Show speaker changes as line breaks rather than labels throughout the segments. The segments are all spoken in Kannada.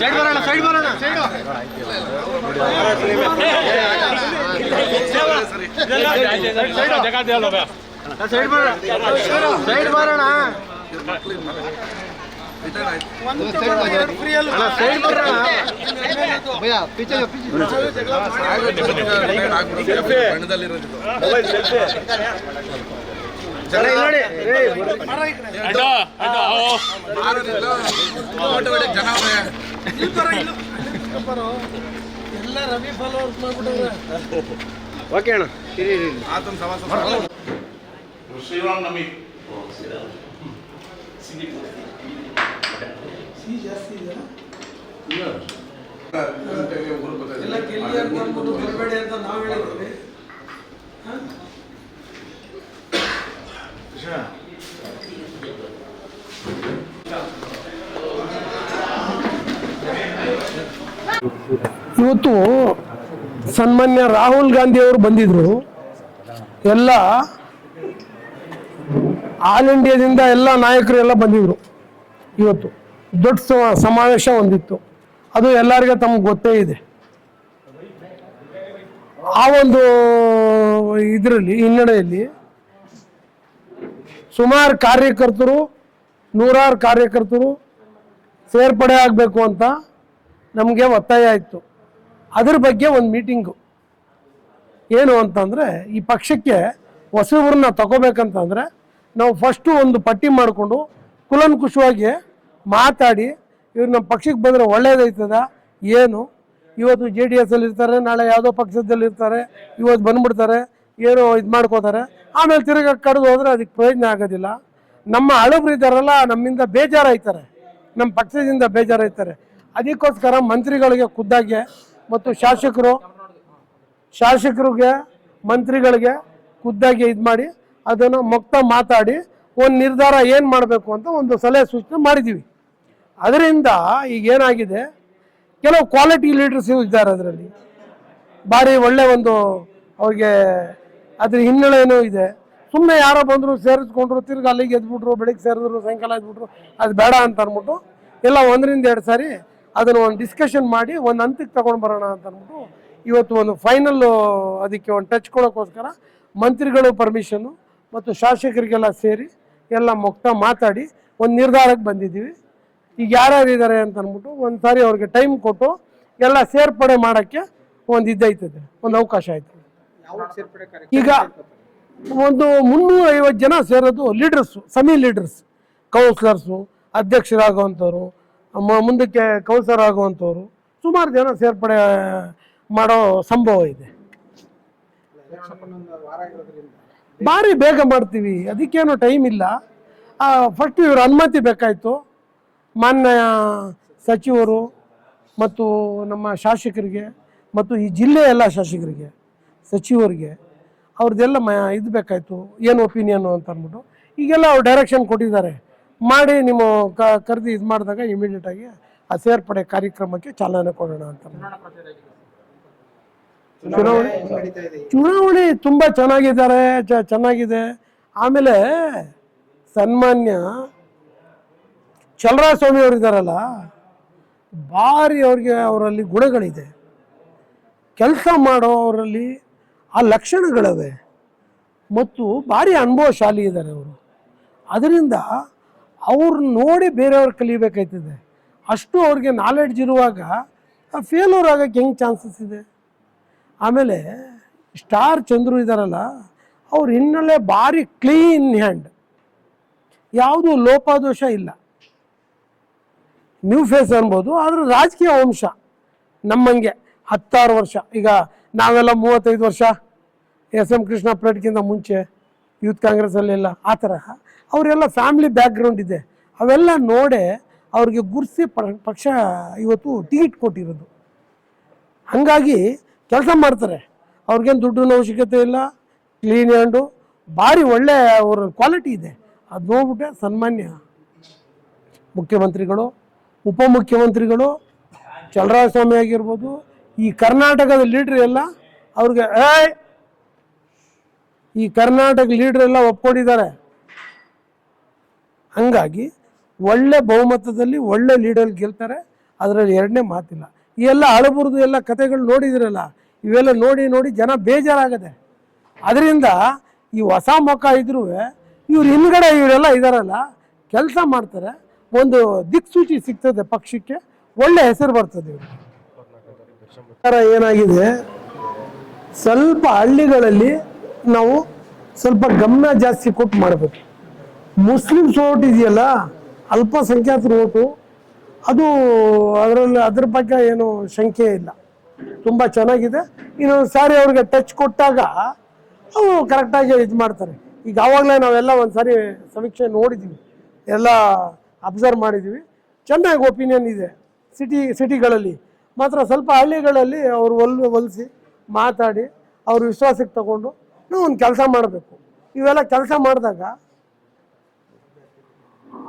ಸೈಡ್ ಬರೋಣ ಸೈಡ್ ಬರೋಣ
ಭಯ್ಯ ಪೀಚೆ ಪೀಚೆ
ಜನ ಇಲ್ಲಿ ನೋಡಿ ಏಯ್, ಓಕೆ ಅಣ್ಣ ಇರಿ ಇರಿ ನಮಿ
ಶ್ರೀರಾಮ್ ನಮಿ
ಇವತ್ತು ಸನ್ಮಾನ್ಯ ರಾಹುಲ್ ಗಾಂಧಿ ಅವರು ಬಂದಿದ್ರು. ಎಲ್ಲ ಆಲ್ ಇಂಡಿಯಾದಿಂದ ಎಲ್ಲ ನಾಯಕರು ಎಲ್ಲ ಬಂದಿದ್ರು. ಇವತ್ತು ದೊಡ್ಡ ಸಮಾವೇಶ ಒಂದಿತ್ತು. ಅದು ಎಲ್ಲರಿಗೂ ತಮ್ಗೆ ಗೊತ್ತೇ ಇದೆ. ಆ ಒಂದು ಇದರಲ್ಲಿ, ಹಿನ್ನಡೆಯಲ್ಲಿ ಸುಮಾರು ಕಾರ್ಯಕರ್ತರು, ನೂರಾರು ಕಾರ್ಯಕರ್ತರು ಸೇರ್ಪಡೆ ಆಗಬೇಕು ಅಂತ ನಮಗೆ ಒತ್ತಾಯ ಇತ್ತು ಅದ್ರ ಬಗ್ಗೆ ಒಂದು ಮೀಟಿಂಗು. ಏನು ಅಂತಂದರೆ, ಈ ಪಕ್ಷಕ್ಕೆ ಹೊಸಬ್ರನ್ನ ತಗೋಬೇಕಂತಂದರೆ, ನಾವು ಫಸ್ಟು ಒಂದು ಪಟ್ಟಿ ಮಾಡಿಕೊಂಡು ಕುಲಂಕುಷವಾಗಿ ಮಾತಾಡಿ, ಇವ್ರು ನಮ್ಮ ಪಕ್ಷಕ್ಕೆ ಬಂದರೆ ಒಳ್ಳೇದಾಯ್ತದ ಏನು? ಇವತ್ತು ಜೆ ಡಿ ಎಸ್ಸಲ್ಲಿ ಇರ್ತಾರೆ, ನಾಳೆ ಯಾವುದೋ ಪಕ್ಷದಲ್ಲಿ ಇರ್ತಾರೆ, ಇವತ್ತು ಬಂದ್ಬಿಡ್ತಾರೆ, ಏನೋ ಇದು ಮಾಡ್ಕೋತಾರೆ. ಆಮೇಲೆ ತಿರುಗ ಕಡ್ದು ಹೋದರೆ ಅದಕ್ಕೆ ಪ್ರಯೋಜನ ಆಗೋದಿಲ್ಲ. ನಮ್ಮ ಹಳಬ್ರು ಇದ್ದಾರಲ್ಲ, ನಮ್ಮಿಂದ ಬೇಜಾರಾಯ್ತಾರೆ. ನಮ್ಮ ಪಕ್ಷದಿಂದ ಬೇಜಾರಾಯ್ತಾರೆ. ಅದಕ್ಕೋಸ್ಕರ ಮಂತ್ರಿಗಳಿಗೆ ಖುದ್ದಾಗೆ ಮತ್ತು ಶಾಸಕರು, ಶಾಸಕರಿಗೆ, ಮಂತ್ರಿಗಳಿಗೆ ಖುದ್ದಾಗೆ ಇದು ಮಾಡಿ, ಅದನ್ನು ಮುಕ್ತ ಮಾತಾಡಿ ಒಂದು ನಿರ್ಧಾರ ಏನು ಮಾಡಬೇಕು ಅಂತ ಒಂದು ಸಲಹೆ ಸೂಚನೆ ಮಾಡಿದ್ದೀವಿ ಅದರಿಂದ ಈಗ ಏನಾಗಿದೆ, ಕೆಲವು ಕ್ವಾಲಿಟಿ ಲೀಡರ್ಸ್ ಇದ್ದಾರೆ ಅದರಲ್ಲಿ. ಭಾರಿ ಒಳ್ಳೆ ಒಂದು ಅವ್ರಿಗೆ ಅದ್ರ ಹಿನ್ನೆಲೆಯೂ ಇದೆ. ಸುಮ್ಮನೆ ಯಾರೋ ಬಂದರು ಸೇರಿಸ್ಕೊಂಡ್ರು, ತಿರ್ಗಿ ಅಲ್ಲಿಗೆ ಎದ್ಬಿಟ್ರು, ಬೆಳಿಗ್ಗೆ ಸೇರಿದ್ರು, ಸಾಯಂಕಾಲ ಎದ್ಬಿಟ್ರು, ಅದು ಬೇಡ ಅಂತ ಅಂದ್ಬಿಟ್ಟು ಎಲ್ಲ ಒಂದರಿಂದ ಎರಡು ಸಾರಿ ಅದನ್ನು ಒಂದು ಡಿಸ್ಕಷನ್ ಮಾಡಿ ಒಂದು ಹಂತಕ್ಕೆ ತಗೊಂಡು ಬರೋಣ ಅಂತ ಅಂದ್ಬಿಟ್ಟು ಇವತ್ತು ಒಂದು ಫೈನಲ್ ಅದಕ್ಕೆ ಒಂದು ಟಚ್ ಕೊಡೋಕ್ಕೋಸ್ಕರ ಮಂತ್ರಿಗಳು ಪರ್ಮಿಷನ್ನು ಮತ್ತು ಶಾಸಕರಿಗೆಲ್ಲ ಸೇರಿ ಎಲ್ಲ ಮುಕ್ತ ಮಾತಾಡಿ ಒಂದು ನಿರ್ಧಾರಕ್ಕೆ ಬಂದಿದ್ದೀವಿ. ಈಗ ಯಾರ್ಯಾರು ಇದ್ದಾರೆ ಅಂತ ಅಂದ್ಬಿಟ್ಟು ಒಂದು ಸಾರಿ ಅವ್ರಿಗೆ ಟೈಮ್ ಕೊಟ್ಟು ಎಲ್ಲ ಸೇರ್ಪಡೆ ಮಾಡೋಕ್ಕೆ ಒಂದು ಇದ್ದೈತದೆ ಒಂದು ಅವಕಾಶ ಐತೆ ಈಗ ಒಂದು ಮುನ್ನೂರ ಐವತ್ತು ಜನ ಸೇರೋದು ಲೀಡರ್ಸು ಸಮಿ ಲೀಡರ್ಸ್ ಕೌನ್ಸಿಲರ್ಸು ಅಧ್ಯಕ್ಷರಾಗುವಂಥವ್ರು ಮುಂದಕ್ಕೆ ಕೌನ್ಸಿಲರ್ ಆಗುವಂಥವ್ರು, ಸುಮಾರು ಜನ ಸೇರ್ಪಡೆ ಮಾಡೋ ಸಂಭವ ಇದೆ. ಭಾರಿ ಬೇಗ ಮಾಡ್ತೀವಿ. ಅದಕ್ಕೇನು ಟೈಮ್ ಇಲ್ಲ. ಫಸ್ಟ್ ಇವ್ರ ಅನುಮತಿ ಬೇಕಾಯಿತು. ಮಾನ್ಯ ಸಚಿವರು ಮತ್ತು ನಮ್ಮ ಶಾಸಕರಿಗೆ ಮತ್ತು ಈ ಜಿಲ್ಲೆಯ ಎಲ್ಲ ಶಾಸಕರಿಗೆ, ಸಚಿವರಿಗೆ ಅವ್ರದ್ದೆಲ್ಲ ಮ, ಇದು ಬೇಕಾಯಿತು. ಏನು ಒಪಿನಿಯನ್ನು ಅಂತ ಅಂದ್ಬಿಟ್ಟು. ಈಗೆಲ್ಲ ಅವ್ರು ಡೈರೆಕ್ಷನ್ ಕೊಟ್ಟಿದ್ದಾರೆ. ಮಾಡಿ ನಿಮ್ಮ ಕ, ಕರೆದು ಇದು ಮಾಡಿದಾಗ ಇಮಿಡಿಯೇಟಾಗಿ ಆ ಸೇರ್ಪಡೆ ಕಾರ್ಯಕ್ರಮಕ್ಕೆ ಚಾಲನೆ ಕೊಡೋಣ ಅಂತ ಚುನಾವಣೆ ಚುನಾವಣೆ ತುಂಬ ಚೆನ್ನಾಗಿದ್ದಾರೆ ಚೆನ್ನಾಗಿದೆ. ಆಮೇಲೆ ಸನ್ಮಾನ್ಯ ಚಲರ ಸ್ವಾಮಿ ಅವರು ಇದ್ದಾರಲ್ಲ ಭಾರಿ ಅವ್ರಿಗೆ ಅವರಲ್ಲಿ ಗುಣಗಳಿದೆ. ಕೆಲಸ ಮಾಡೋ ಅವರಲ್ಲಿ ಆ ಲಕ್ಷಣಗಳಿವೆ. ಮತ್ತು ಭಾರಿ ಅನುಭವಶಾಲಿ ಇದ್ದಾರೆ ಅವರು. ಅದರಿಂದ ಅವ್ರು ನೋಡಿ ಬೇರೆಯವ್ರು ಕಲಿಬೇಕಾಯ್ತದೆ. ಅಷ್ಟು ಅವ್ರಿಗೆ ನಾಲೆಡ್ಜ್ ಇರುವಾಗ ಫೇಲ್ಯೂರ್ ಆಗೋಕ್ಕೆ ಹೆಂಗೆ ಚಾನ್ಸಸ್ ಇದೆ? ಆಮೇಲೆ ಸ್ಟಾರ್ ಚಂದ್ರು ಇದ್ದಾರಲ್ಲ ಅವ್ರ ಹಿನ್ನೆಲೆ ಭಾರಿ ಕ್ಲೀನ್ ಹ್ಯಾಂಡ್ ಯಾವುದೂ ಲೋಪದೋಷ ಇಲ್ಲ. ನ್ಯೂ ಫೇಸ್ ಅನ್ಬೋದು, ಆದರೆ ರಾಜಕೀಯ ವಂಶ ನಮ್ಮಂಗೆ ಹತ್ತಾರು ವರ್ಷ. ಈಗ ನಾವೆಲ್ಲ ಮೂವತ್ತೈದು ವರ್ಷ ಎಸ್ ಎಂ ಕೃಷ್ಣ ಪ್ಲೇಟ್ಗಿಂತ ಮುಂಚೆ ಯೂತ್ ಕಾಂಗ್ರೆಸ್ಸಲ್ಲೆಲ್ಲ ಆ ತರಹ ಅವರೆಲ್ಲ ಫ್ಯಾಮಿಲಿ ಬ್ಯಾಕ್ಗ್ರೌಂಡ್ ಇದೆ. ಅವೆಲ್ಲ ನೋಡೆ ಅವ್ರಿಗೆ ಗುರ್ಸಿ ಪಕ್ಷ ಇವತ್ತು ಟಿಕೆಟ್ ಕೊಟ್ಟಿರೋದು. ಹಾಗಾಗಿ ಕೆಲಸ ಮಾಡ್ತಾರೆ. ಅವ್ರಿಗೇನು ದುಡ್ಡಿನ ಅವಶ್ಯಕತೆ ಇಲ್ಲ ಕ್ಲೀನ್ ಹ್ಯಾಂಡು ಭಾರಿ ಒಳ್ಳೆ ಅವ್ರ ಕ್ವಾಲಿಟಿ ಇದೆ. ಅದು ನೋಡ್ಬಿಟ್ಟೆ ಸನ್ಮಾನ್ಯ ಮುಖ್ಯಮಂತ್ರಿಗಳು, ಉಪಮುಖ್ಯಮಂತ್ರಿಗಳು ಚಲರಾಯಸ್ವಾಮಿ ಆಗಿರ್ಬೋದು, ಈ ಕರ್ನಾಟಕದ ಲೀಡ್ರ್ ಎಲ್ಲ ಅವ್ರಿಗೆ, ಏಯ್! ಈ ಕರ್ನಾಟಕ ಲೀಡ್ರ್ ಎಲ್ಲ ಒಪ್ಕೊಂಡಿದ್ದಾರೆ. ಹಂಗಾಗಿ ಒಳ್ಳೆ ಬಹುಮತದಲ್ಲಿ ಒಳ್ಳೆ ಲೀಡರ್ ಗೆಲ್ತಾರೆ. ಅದರಲ್ಲಿ ಎರಡನೇ ಮಾತಿಲ್ಲ. ಈ ಎಲ್ಲ ಹಳಬುರ್ದು ಎಲ್ಲ ಕತೆಗಳು ನೋಡಿದಿರಲ್ಲ, ಇವೆಲ್ಲ ನೋಡಿ ನೋಡಿ ಜನ ಬೇಜಾರಾಗದೆ. ಅದರಿಂದ ಈ ಹೊಸ ಮುಖ ಇದ್ರೂ ಇವ್ರು ಹಿಂದ್ಗಡೆ ಇವರೆಲ್ಲ ಇದಾರಲ್ಲ, ಕೆಲಸ ಮಾಡ್ತಾರೆ. ಒಂದು ದಿಕ್ಸೂಚಿ ಸಿಗ್ತದೆ ಪಕ್ಷಕ್ಕೆ, ಒಳ್ಳೆ ಹೆಸರು ಬರ್ತದೆ ಇವರು ಏನಾಗಿದೆ? ಸ್ವಲ್ಪ ಹಳ್ಳಿಗಳಲ್ಲಿ ನಾವು ಸ್ವಲ್ಪ ಗಮನ ಜಾಸ್ತಿ ಕೊಟ್ಟು ಮಾಡಬೇಕು. ಮುಸ್ಲಿಮ್ಸ್ ಓಟ್ ಇದೆಯಲ್ಲ, ಅಲ್ಪಸಂಖ್ಯಾತರ ಓಟು ಅದು ಅದರಲ್ಲಿ ಅದ್ರ ಬಗ್ಗೆ ಏನು ಶಂಕೆ ಇಲ್ಲ. ತುಂಬ ಚೆನ್ನಾಗಿದೆ. ಇನ್ನೊಂದು ಸಾರಿ ಅವ್ರಿಗೆ ಟಚ್ ಕೊಟ್ಟಾಗ ಅವು ಕರೆಕ್ಟಾಗಿ ಇದು ಮಾಡ್ತಾರೆ. ಈಗ ಆವಾಗಲೇ ನಾವೆಲ್ಲ ಒಂದು ಸಾರಿ ಸಮೀಕ್ಷೆ ನೋಡಿದ್ದೀವಿ ಎಲ್ಲ ಅಬ್ಸರ್ವ್ ಮಾಡಿದ್ದೀವಿ ಚೆನ್ನಾಗಿ ಒಪಿನಿಯನ್ ಇದೆ ಸಿಟಿ ಸಿಟಿಗಳಲ್ಲಿ ಮಾತ್ರ ಸ್ವಲ್ಪ ಹಳ್ಳಿಗಳಲ್ಲಿ ಅವರು ಒಲ್, ಒಲಿಸಿ ಮಾತಾಡಿ ಅವ್ರ ವಿಶ್ವಾಸಕ್ಕೆ ತಗೊಂಡು ನಾವು ಒಂದು ಕೆಲಸ ಮಾಡಬೇಕು. ಇವೆಲ್ಲ ಕೆಲಸ ಮಾಡಿದಾಗ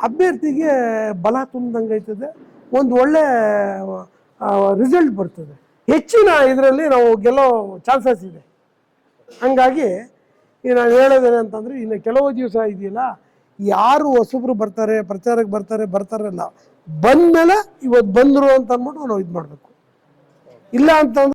ಅಭ್ಯರ್ಥಿಗೆ ಬಲ ತುಂಬಿದಂಗೆ ಆಯ್ತದೆ ಒಂದು ಒಳ್ಳೆ ರಿಸಲ್ಟ್ ಬರ್ತದೆ. ಹೆಚ್ಚಿನ ಇದರಲ್ಲಿ ನಾವು ಗೆಲ್ಲೋ ಚಾನ್ಸಸ್ ಇದೆ. ಹಂಗಾಗಿ ನಾನು ಹೇಳೋದೇನೆ ಅಂತಂದರೆ, ಇನ್ನು ಕೆಲವು ದಿವಸ ಇದೆಯಲ್ಲ, ಯಾರು ಹೊಸಬ್ರು ಬರ್ತಾರೆ, ಪ್ರಚಾರಕ್ಕೆ ಬರ್ತಾರೆ ಬರ್ತಾರಲ್ಲ ಬಂದಮೇಲೆ ಇವತ್ತು ಬಂದರು ಅಂತ ಅಂದ್ಬಿಟ್ಟು ನಾವು ಇದು ಮಾಡಬೇಕು. ಇಲ್ಲ ಅಂತಂದ್ರೆ